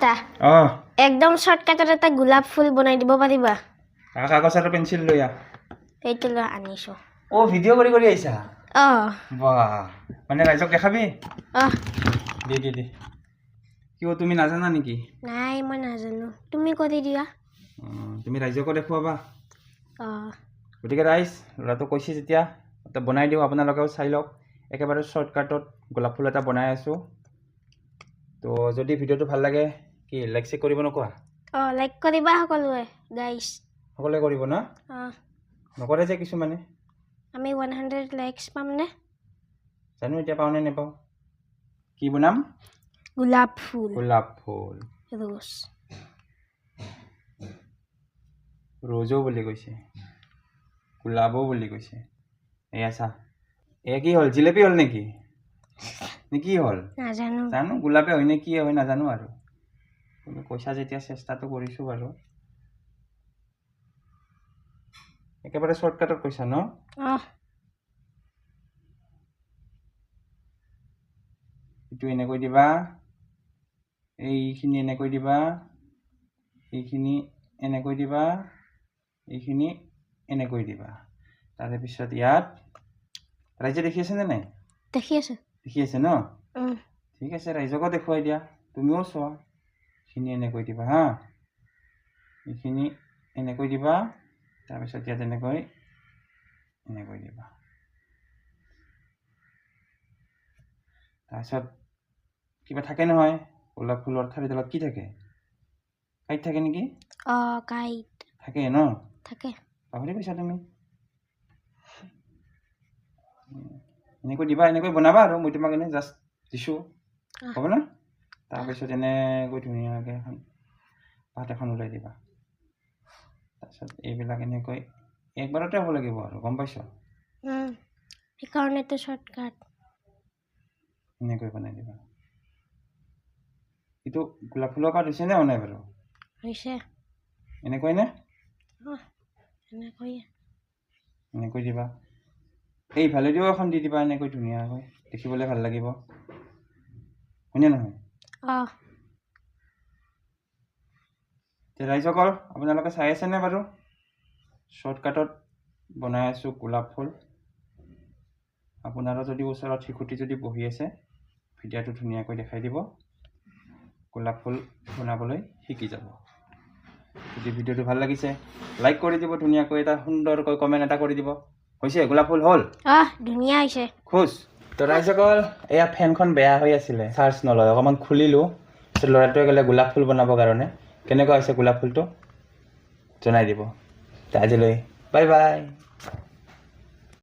এটা অঁ। একদম শ্বৰ্টকাটত এটা গোলাপ ফুল বনাই দিব পাৰিবা? কাগজ আৰু পেঞ্চিল লৈ আহ সেইটো লৈ আনিছোঁ। অ' ভিডিঅ' কৰি কৰি আহিছা? অঁ। বাহ। মানে ৰাইজক দেখাবি? অঁ। দে দে দে। কিয় তুমি নাজানা নেকি? নাই মই নাজানো। তুমি কৰি দিয়া। তুমি ৰাইজকো দেখুৱাবা। অঁ। গতিকে ৰাইজ ল'ৰাটো কৈছে যেতিয়া বনাই দিওঁ আপোনালোকেও চাই লওক। একেবাৰে শ্বৰ্টকাটত গোলাপ ফুল এটা বনাই আছোঁ। তো যদি ভিডিঅ'টো ভালো লাগে কি লাইক চেক কৰিব নকোৱা অঁ লাইক কৰিবা সকলোৱে গাইছ সকলোৱে কৰিব ন? অঁ। নকৰে যে কিছুমানে? আমি ওৱান হাণ্ড্ৰেড লাইকছ পামনে? জানো এতিয়া পাওঁ নে নাপাওঁ। কি বনাম? গোলাপ ফুল। গোলাপ ফুল। ৰ'জ ৰ'জো বুলি কৈছে। গোলাপো বুলি কৈছে। এয়া চা। এয়া কি হ'ল? জিলেপি হ'ল নেকি? নে কি হ'ল? নাজানো। জানো গোলাপে হয় নে কি হয় নাজানো আৰু। তুমি কৈছা যেতিয়া চেষ্টাটো কৰিছোঁ বাৰু একেবাৰে শ্বৰ্টকাটত কৈছা ন এইটো এনেকৈ দিবা এইখিনি এনেকৈ দিবা এইখিনি এনেকৈ দিবা এইখিনি এনেকৈ দিবা তাৰে পিছত ইয়াত ৰাইজে দেখি আছেনে নাই দেখি আছোঁ দেখি আছে ন ঠিক আছে ৰাইজকো দেখুৱাই দিয়া তুমিও চোৱা এইখিনি এনেকৈ দিবা হা এইখিনি এনেকৈ দিবা তাৰপিছত ইয়াত এনেকৈ এনেকৈ দিবা তাৰপিছত কিবা থাকে নহয় গোলাপ ফুলৰ ঠাৰিডালত কি থাকে কাঁইট থাকে নেকি অঁ কাইট থাকে ন থাকে পাহৰি গৈছা তুমি এনেকৈ দিবা এনেকৈ বনাবা আৰু মই তোমাক এনেই জাষ্ট দিছোঁ আহ। তাৰপিছত এনেকৈ ধুনীয়াকৈ এখন পাত এখন ওলাই দিবা। তাৰপিছত এইবিলাক এনেকৈ একবাৰতে হ'ব লাগিব আৰু গম পাইছ? সেইকাৰণেতো শ্বৰ্টকাট এনেকৈ বনাই দিবা। এইটো গোলাপ ফুলৰ পাত হৈছে নে হোৱা নাই বাৰু? হৈছে। এনেকৈ নে? এনেকৈ দিবা। এইফালেদিও এখন দি দিবা এনেকৈ ধুনীয়াকৈ দেখিবলৈ ভাল লাগিব। হয়নে নহয়? অঁ ৰাইজসকল আপোনালোকে চাই আছেনে বাৰু? শ্বৰ্টকাটত বনাই আছোঁ গোলাপ ফুল। আপোনাৰো যদি ওচৰত শিশুটি যদি বহি আছে ভিডিঅ'টো ধুনীয়াকৈ দেখাই দিব। গোলাপ ফুল বনাবলৈ শিকি যাব। যদি ভিডিঅ'টো ভাল লাগিছে লাইক কৰি দিব ধুনীয়াকৈ এটা সুন্দৰকৈ কমেণ্ট এটা কৰি দিব। হৈছে গোলাপ ফুল হ'ল? ধুনীয়া হৈছে। খুচ। তো ৰাইজসকল এয়া ফেনখন বেয়া হৈ আছিলে চাৰ্জ নলয় অকণমান খুলিলোঁ তাৰপিছত ল'ৰাটোৱে ক'লে গোলাপ ফুল বনাবৰ কাৰণে কেনেকুৱা হৈছে গোলাপ ফুলটো? জনাই দিব। আজিলৈ বাই বাই